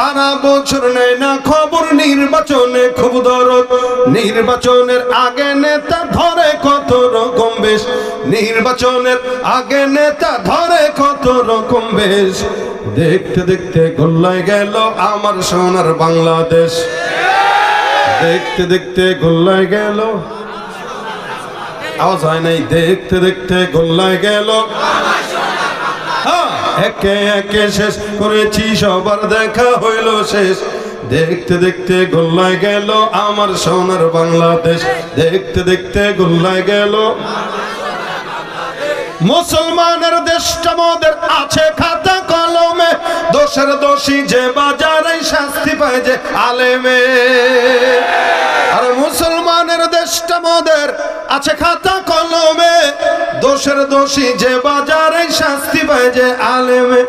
সারা বছর নেয় না খবর নির্বাচনে খুব দরদ। নির্বাচনের আগে নেতা ধরে কত রকম বেশ। নির্বাচনের আগে নেতা ধরে কত রকম বেশ। দেখতে দেখতে গোল্লায় গেল আমার সোনার বাংলাদেশ। দেখতে দেখতে গোল্লায় গেল। আওয়াজ হয় নাই। দেখতে দেখতে গোল্লায় গেল। একে একে শেষ করেছি, সবার দেখা হইল শেষ। দেখতে দেখতে গোল্লায় গেল আমার সোনার বাংলাদেশ। দেখতে দেখতে গোল্লায় গেল। মুসলমানের দেশটা মোদের আছে খাতা কলমে। দোষের দোষী যে বাজারে শাস্তি পায় যে আলেমে। আর মুসলমানের দেশটা মোদের আছে খাতা দোষের দোষী যে বাজারে শাস্তি পায় যে আলেমে,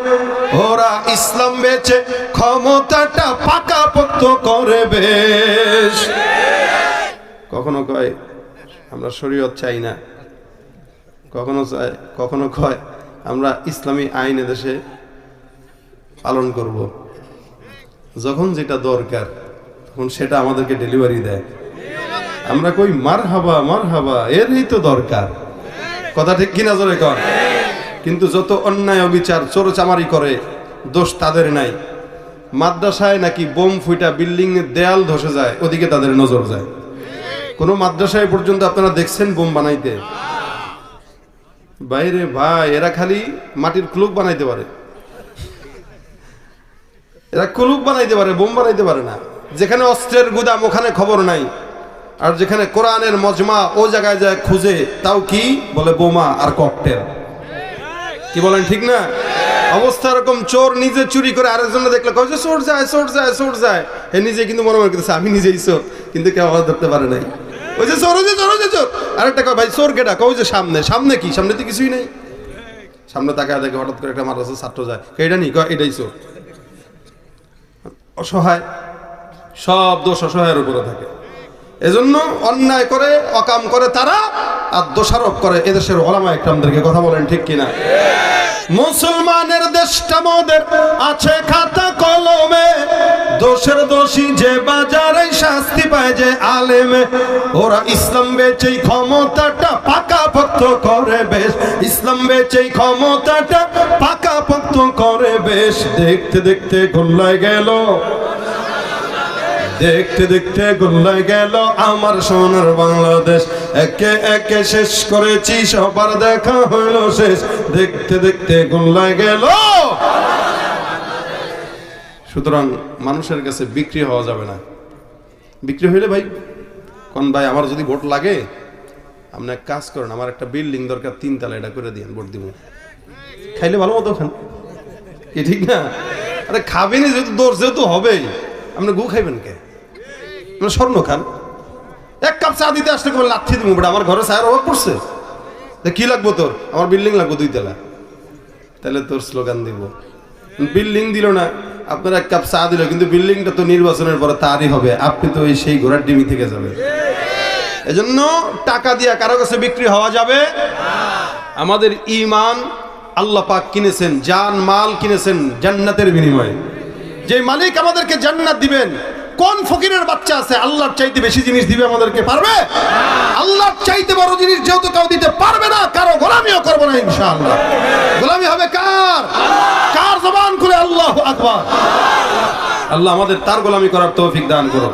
ওরা ইসলাম বেচে ক্ষমতাটা পাকা পোক্ত করে বেশ। কখনো কয়, আমরা শরীয়ত চাই না। কখনো চায়, কখনো কয়, আমরা ইসলামী আইন দেশে পালন করব। যখন যেটা দরকার, তখন সেটা আমাদেরকে ডেলিভারি দেয়। আমরা কই মার হাবা মার হাবা এরই তো দরকার। কথা ঠিক কিনা জোরে কর কিন্তু যত অন্যায় অবিচার, চোরচামারি করে, দোষ তাদের নাই। মাদ্রাসায় নাকি বোম ফুইটা বিল্ডিং দেয়াল ধসে যায়, ওদিকে তাদের নজর যায়। কোনো মাদ্রাসায় পর্যন্ত আপনারা দেখছেন বোম বানাইতে? বাইরে ভাই, এরা খালি মাটির ক্লুক বানাইতে পারে। এরা কুলুক বানাইতে পারে, বোম বানাইতে পারে না। যেখানে অস্ত্রের গুদাম, ওখানে খবর নাই। আর যেখানে কোরআনের মজমা ও জায়গায় যায় খুঁজে, তাও কি বলে বোমা আর ককটেল? কি বলেন ঠিক না? অবস্থা এরকম, চোর নিজে চুরি করে আরেকজন দেখলে কয় যে চোর যায় চোর যায় চোর যায়। এ নিজে কিন্তু মনে মনে আমি নিজেই চোর, কিন্তু কেউ আওয়াজ ধরতে পারে নাই। ওই যে চোর, ওই চোর, ওই যে চোর। আরেকটা কয়, ভাই, চোর কেটা কই যে সামনে সামনে কি? সামনে তো কিছুই নেই। সামনে তাকায় দেখে হঠাৎ করে একটা মাদ্রাসা ছাত্র যায়। এটা নি? কয়, এটাই চোর। অসহায়। সব দোষ অসহায়ের উপরে থাকে। এজন্য অন্যায় করে, অকাম করে তারা আর দোষারোপ করে এদেশের ওলামা একরামদেরকে। কথা বলেন ঠিক কিনা? মুসলমানের দেশটা মোদের আছে খাতা কলমে। দোষের দোষী যে বাজারে শাস্তি পায় যে আলেমে। ওরা ইসলাম বেচেই ক্ষমতাটা পাকা পক্ত করে বেশ। ইসলাম বেচেই ক্ষমতাটা পাকা পক্ত করে বেশ। দেখতে দেখতে গোল্লায় গেল। দেখতে দেখতে গোল্লায় গেল আমার সোনার বাংলাদেশ। একে একে শেষ করেছি, সবার দেখা হইল শেষ। দেখতে দেখতে গোল্লায় গেল। সুতরাং মানুষের কাছে বিক্রি হওয়া যাবে না। বিক্রি হইলে ভাই, কোন ভাই, আমার যদি ভোট লাগে, আপনি এক কাজ করেন, আমার একটা বিল্ডিং দরকার, তিন তালা, এটা করে দিন ভোট দিব। খাইলে ভালো মতো খান। কি ঠিক না? আরে খাবেনি যেহেতু দোষ যেহেতু হবেই। আপনি গু খাইবেন কে? স্বর্ণ খান। এক কাপ চা দিতে আসলে কেবল লাথি দিব বেটা আমার ঘরে চায়ের অভাব পড়ছে। কি লাগবো তোর? আমার বিল্ডিং লাগবো দুই তলা তাহলে তোর স্লোগান দিব। বিল্ডিং দিল না, আপনার এক কাপ চা দিল, কিন্তু বিল্ডিংটা তো নির্বাচনের পরে তারই হবে। আপনি তো ওই সেই ঘোড়ার ডিমি থেকে যাবেন। এজন্য টাকা দিয়া কারও কাছে বিক্রি হওয়া যাবে আমাদের ইমান আল্লাহ পাক কিনেছেন, জান মাল কিনেছেন, জান্নাতের বিনিময়ে। যে মালিক আমাদেরকে জান্নাত দিবেন কোন ফকিরের বাচ্চা আছে, আল্লাহর চাইতে বেশি জিনিস দিবে আমাদেরকে, পারবে? আল্লাহর চাইতে বড় জিনিস যেহেতু কেউ দিতে পারবে না, কারও গোলামিও করব না ইনশাআল্লাহ। গোলামি হবে কার? কার জবান খুলে আল্লাহ আকবার। আল্লাহ আমাদের তার গোলামি করার তৌফিক দান করো